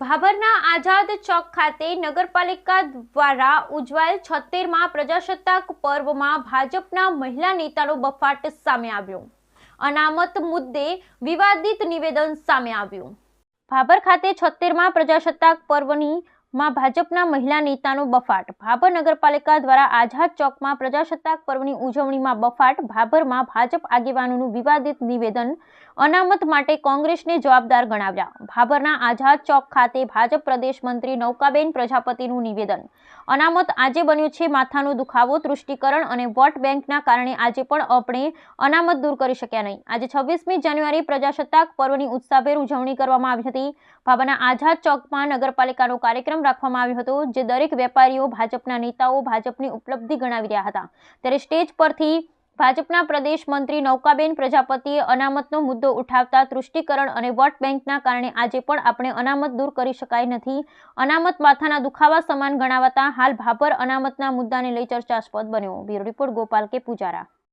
ભાભરના આઝાદ ચોક ખાતે નગરપાલિકા દ્વારા ઉજવાયેલ છોતેરમાં પ્રજાસત્તાક પર્વમાં ભાજપના મહિલા નેતાનો બફાટ સામે આવ્યો. અનામત મુદ્દે વિવાદિત નિવેદન સામે આવ્યું. ભાભર ખાતે છોતેરમાં પ્રજાસત્તાક પર્વની માં ભાજપના મહિલા નેતાનો બફાટ. ભાભર નગરપાલિકા દ્વારા આઝાદ ચોકમાં પ્રજાસત્તાક પર્વની ઉજવણીમાં બફાટ. ભાભરમાં ભાજપ આગેવાનોનું વિવાદિત નિવેદન અનામત માટે કોંગ્રેસને જવાબદાર ગણાવ્યા. ભાભરના આઝાદ ચોક ખાતે ભાજપ પ્રદેશ મંત્રી નૌકાબેન પ્રજાપતિનું નિવેદન. અનામત આજે બન્યું છે, માથાનો દુખાવો, તૃષ્ટિકરણ અને વોટ બેંકના કારણે આજે પણ આપણે અનામત દૂર કરી શક્યા નહીં. આજે છવ્વીસમી જાન્યુઆરી પ્રજાસત્તાક પર્વની ઉત્સાહભેર ઉજવણી કરવામાં આવી હતી. ભાભરના આઝાદ ચોકમાં નગરપાલિકાનો કાર્યક્રમ રાખવામાં આવ્યો હતો, જે દરેક વેપારીઓ, ભાજપના નેતાઓ ભાજપની ઉપલબ્ધિ ગણાવી રહ્યા હતા. ત્યારે સ્ટેજ પરથી ભાજપના પ્રદેશ મંત્રી નૌકાબેન પ્રજાપતિએ અનામતનો મુદ્દો ઉઠાવતા તૃષ્ટિકરણ અને વોટ બેંકના કારણે આજે પણ આપણે અનામત દૂર કરી શકાય નથી. અનામત માથાના દુખાવા સમાન ગણાવાતા હાલ ભાભર અનામતના મુદ્દાને લઈ ચર્ચાસ્પદ બન્યો. બ્યુરો રિપોર્ટ ગોપાલ કે પૂજારા.